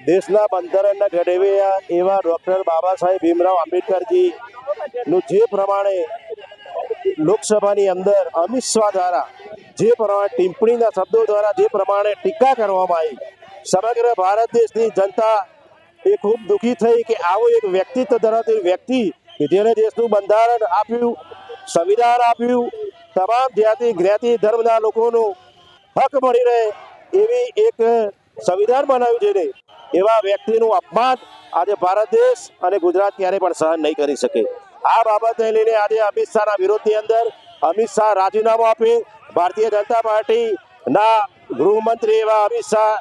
દેશના બંધારણના ઘડવૈયા એવા ડૉક્ટર બાબા સાહેબ ભીમરાવ આંબેડકરજીનું જે પ્રમાણે લોકસભાની અંદર અમિત શાહ દ્વારા જે પ્રમાણે ટિપ્પણીના શબ્દો દ્વારા જે પ્રમાણે ટીકા કરવામાં આવી, સમગ્ર ભારત દેશની જનતા એ ખૂબ દુઃખી થઈ કે આવો એક વ્યક્તિત્વ ધરાવતી વ્યક્તિ કે જેને દેશનું બંધારણ આપ્યું, સંવિધાન આપ્યું, તમામ જ્ઞાતિ જ્ઞાતિ ધર્મના લોકોનું હક મળી રહે એવી એક સંવિધાન બનાવ્યું છે એવા વ્યક્તિનું અપમાન આજે ભારત દેશ અને ગુજરાત ક્યારે પણ સહન નહીં કરી શકે. આ બાબતને લઈને આજે અમિત શાહના વિરોધની અંદર અમિત શાહ રાજીનામું આપી ભારતીય જનતા પાર્ટીના ગૃહમંત્રી એવા અમિત શાહ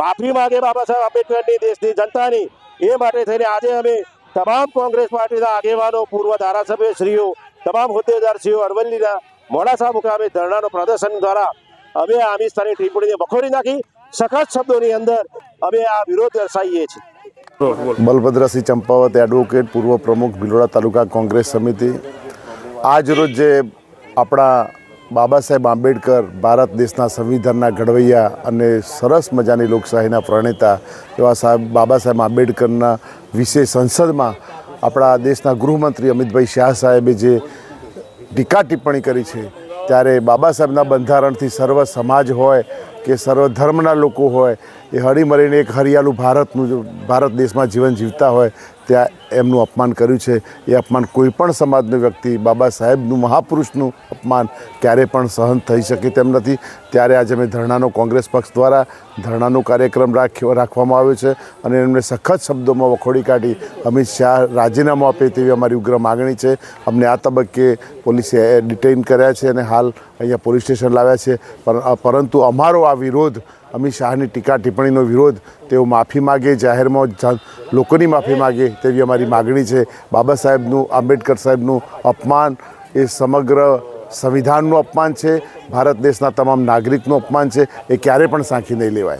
માફી માગે બાબા સાહેબ આંબેડકરની દેશની જનતાની. એ માટે થઈને આજે અમે તમામ કોંગ્રેસ પાર્ટીના આગેવાનો, પૂર્વ ધારાસભ્યશ્રીઓ, તમામ હોદ્દેદારશ્રીઓ, અરવલ્લીના મોડાસા મુકામે ધરણાનું પ્રદર્શન દ્વારા અમે અમિત શાહની ટિપ્પણીને બખોરી નાખી. સખત શબ્દોની અંદર અમે આ વિરોધ દર્શાવીએ છીએ. બલભદ્રસિંહ ચંપાવત એડવોકેટ પૂર્વ પ્રમુખ, ભિલોડા તાલુકા કોંગ્રેસ સમિતિ. આજ રોજ જે આપણા બાબા સાહેબ આંબેડકર ભારત દેશના સંવિધાનના ઘડવૈયા અને સરસ મજાની લોકશાહીના પ્રણેતા એવા સાહેબ, બાબા સાહેબ આંબેડકરના વિશે સંસદમાં આપણા દેશના ગૃહમંત્રી અમિતભાઈ શાહ સાહેબે જે ટીકા ટિપ્પણી કરી છે, ત્યારે બાબા સાહેબના બંધારણથી સર્વ સમાજ હોય કે સર્વ ધર્મના લોકો હોય, એ હળીમળીને એક હરિયાળું ભારતનું ભારત દેશમાં જીવન જીવતા હોય ત્યાં એમનું અપમાન કર્યું છે. એ અપમાન કોઈ પણ સમાજનો વ્યક્તિ, બાબા સાહેબનું, મહાપુરુષનું અપમાન ક્યારે પણ સહન થઈ શકે તેમ નથી. ત્યારે આજે અમે ધરણાનો કોંગ્રેસ પક્ષ દ્વારા ધરણાનો કાર્યક્રમ રાખ્યો, રાખવામાં આવ્યો છે અને એમને સખત શબ્દોમાં વખોડી કાઢી અમિત શાહ રાજીનામું આપે તેવી અમારી ઉગ્ર માગણી છે. અમને આ તબક્કે પોલીસે ડિટેઇન કર્યા છે અને હાલ અહીંયા પોલીસ સ્ટેશન લાવ્યા છે. પર- પરંતુ અમારો આ વિરોધ, અમિત શાહની ટીકા ટિપ્પણીનો વિરોધ તેઓ માફી માગે, જાહેરમાં લોકોની માફી માગે તેવી અમારી માગણી છે. બાબા સાહેબનું, આંબેડકર સાહેબનું અપમાન એ સમગ્ર સંવિધાનનું અપમાન છે. ભારત દેશના તમામ નાગરિકનું અપમાન છે. એ ક્યારે પણ સાંખી નહીં લેવાય.